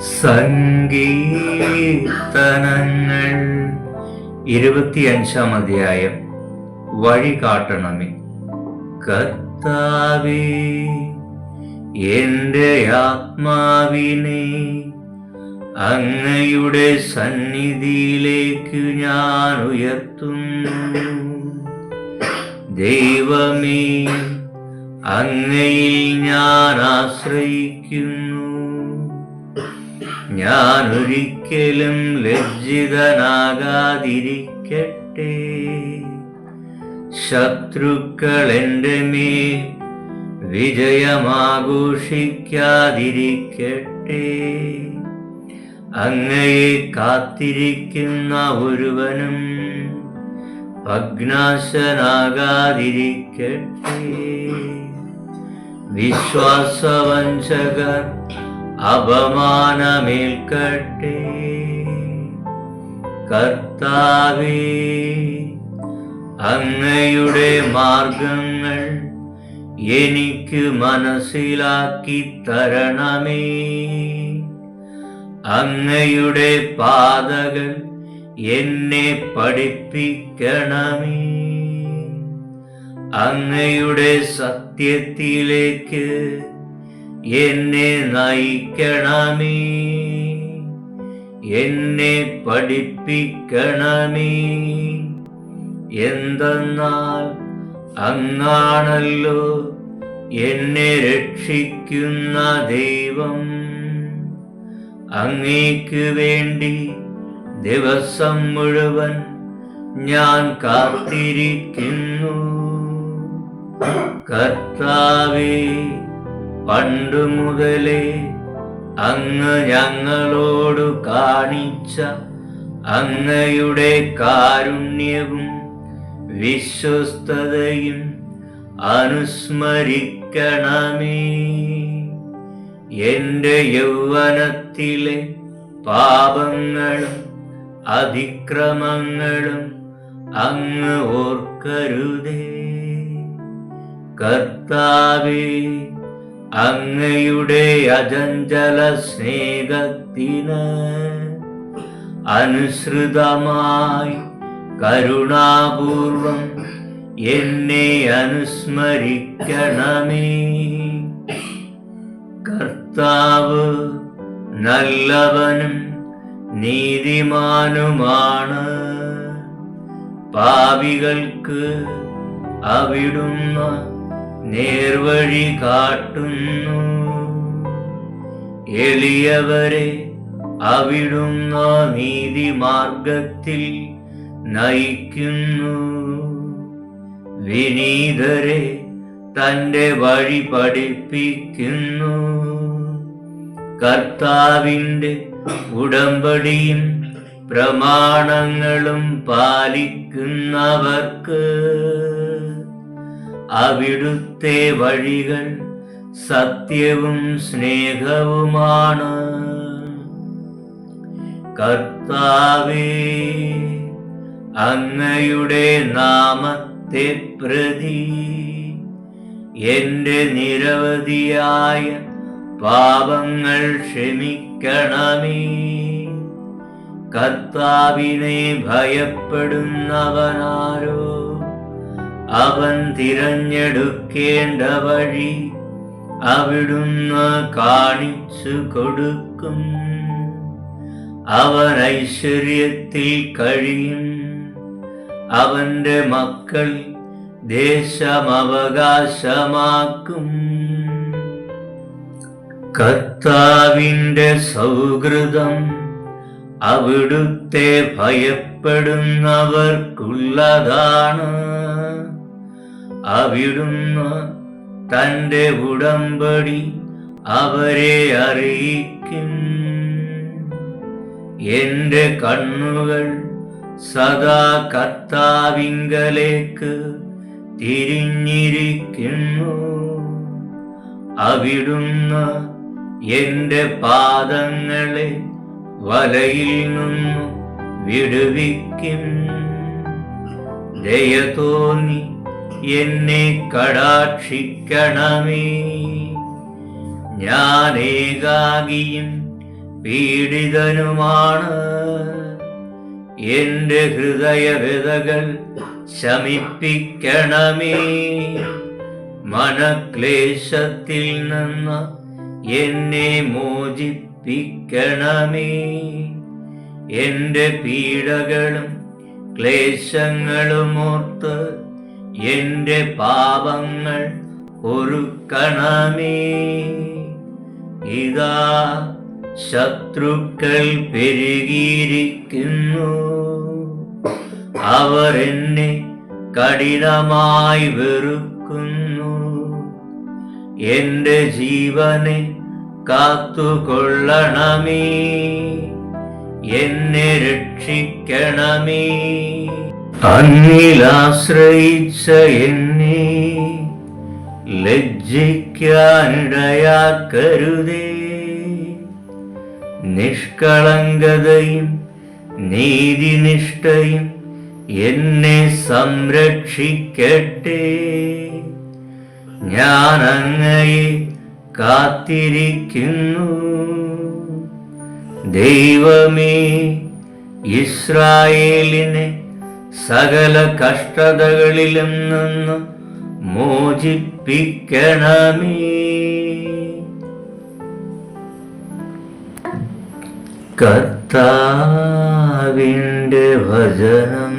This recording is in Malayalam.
സങ്കീർത്തനങ്ങൾ ഇരുപത്തിയഞ്ചാം അധ്യായം. വഴി കാട്ടണമേ. കർത്താവേ എന്റെ ആത്മാവിനെ അങ്ങയുടെ സന്നിധിയിലേക്ക് ഞാൻ ഉയർത്തുന്നു. ദൈവമേ അങ്ങയിൽ ഞാൻ ആശ്രയിക്കുന്നു. ഞാൻ ഒരിക്കലും ലജ്ജിതനാകാതിരിക്കട്ടെ. ശത്രുക്കൾ എന്റെ മേൽ വിജയമാഘോഷിക്കാതിരിക്കട്ടെ. അങ്ങയെ കാത്തിരിക്കുന്ന ഒരുവനും ഭഗ്നാശനാകാതിരിക്കട്ടെ വിശ്വാസവഞ്ചകർ അപമാനമേൽക്കട്ടെ. കർത്താവേ അങ്ങയുടെ മാർഗങ്ങൾ എനിക്ക് മനസ്സിലാക്കി തരണമേ. അങ്ങയുടെ പാതകൾ എന്നെ പഠിപ്പിക്കണമേ. അങ്ങയുടെ സത്യത്തിലേക്ക് എന്നെ നയിക്കണമേ. എന്നെ പഠിപ്പിക്കണമേ. എന്തെന്നാൽ അങ്ങാണല്ലോ എന്നെ രക്ഷിക്കുന്ന ദൈവം. അങ്ങേക്ക് വേണ്ടി ദിവസം മുഴുവൻ ഞാൻ കാത്തിരിക്കുന്നു. കർത്താവേ പണ്ടു മുതലേ അങ്ങ് ഞങ്ങളോട് കാണിച്ച അങ്ങയുടെ കാരുണ്യവും വിശ്വസ്തതയും അനുസ്മരിക്കണമേ. എന്റെ യൗവനത്തിലെ പാപങ്ങളും അതിക്രമങ്ങളും അങ്ങ് ഓർക്കരുതേ. കർത്താവേ അങ്ങയുടെ അജഞ്ചല സ്നേഹത്തിന് അനുസൃതമായി കരുണാപൂർവം എന്നെ അനുസ്മരിക്കണമേ. കർത്താവ് നല്ലവനും നീതിമാനുമാണ്. പാവികൾക്ക് അവിടുന്ന് നേർവഴി കാട്ടുന്നു. എളിയവരെ അവിടുന്ന നീതി മാർഗത്തിൽ നയിക്കുന്നു. വിനീതരെ തന്റെ വഴി പഠിപ്പിക്കുന്നു. കർത്താവിന്റെ ഉടമ്പടിയും പ്രമാണങ്ങളും പാലിക്കുന്നവർക്ക് അവിടുത്തെ വഴികൾ സത്യവും സ്നേഹവുമാണ്. കർത്താവേ അങ്ങയുടെ നാമത്തെ പ്രതി എന്റെ നിരവധിയായ പാപങ്ങൾ ക്ഷമിക്കണമേ. കർത്താവിനെ ഭയപ്പെടുന്നവനാരോ? അവൻ തിരഞ്ഞെടുക്കേണ്ട വഴി അവിടുന്ന് കാണിച്ചു കൊടുക്കും. അവൻ ഐശ്വര്യത്തിൽ കഴിയും. അവന്റെ മക്കൾ ദേശമവകാശമാക്കും. കർത്താവിന്റെ സൗഹൃദം അവിടുത്തെ ഭയപ്പെടുന്നവർക്കുള്ളതാണ്. അവിടുന്ന് തന്റെ ഉടമ്പടി അവരെ അറിയിക്കും. എന്റെ കണ്ണുകൾ സദാ കർത്താവിങ്കലേക്ക് തിരിഞ്ഞിരിക്കുന്നു. അവിടുന്ന് എന്റെ പാദങ്ങളെ വലയിൽ നിന്നു വിടുവിക്കും. ദയ തോന്നി എന്നെ കടാക്ഷിക്കണമേ. ഞാൻ ഏകാകിയും പീഡിതനുമാണ്. എന്റെ ഹൃദയവിതകൾ ശമിപ്പിക്കണമേ. മനക്ലേശത്തിൽ നിന്ന് എന്നെ മോചിപ്പിക്കണമേ. എന്റെ പീഡകളും ക്ലേശങ്ങളും ഓർത്ത് എന്റെ പാപങ്ങൾ ഒരുക്കണമേ. ഇതാ ശത്രുക്കൾ പെരുകിയിരിക്കുന്നു. അവർ എന്നെ കഠിനമായി വെറുക്കുന്നു. എന്റെ ജീവനെ കാത്തുകൊള്ളണമേ. എന്നെ രക്ഷിക്കണമേ. അന്നിലാശ്രയിച്ച എന്നെ ലജ്ജിക്കാനിടയാക്കരുതേ. നിഷ്കളങ്കതയും നീതിനിഷ്ഠയും എന്നെ സംരക്ഷിക്കട്ടെ. ഞാൻ അങ്ങയെ കാത്തിരിക്കുന്നു. ദൈവമേ ഇസ്രായേലിനെ സകല കഷ്ടതകളിലും നിന്ന് മോചിപ്പിക്കണമേ. കർത്താവിന്റെ ഭജനം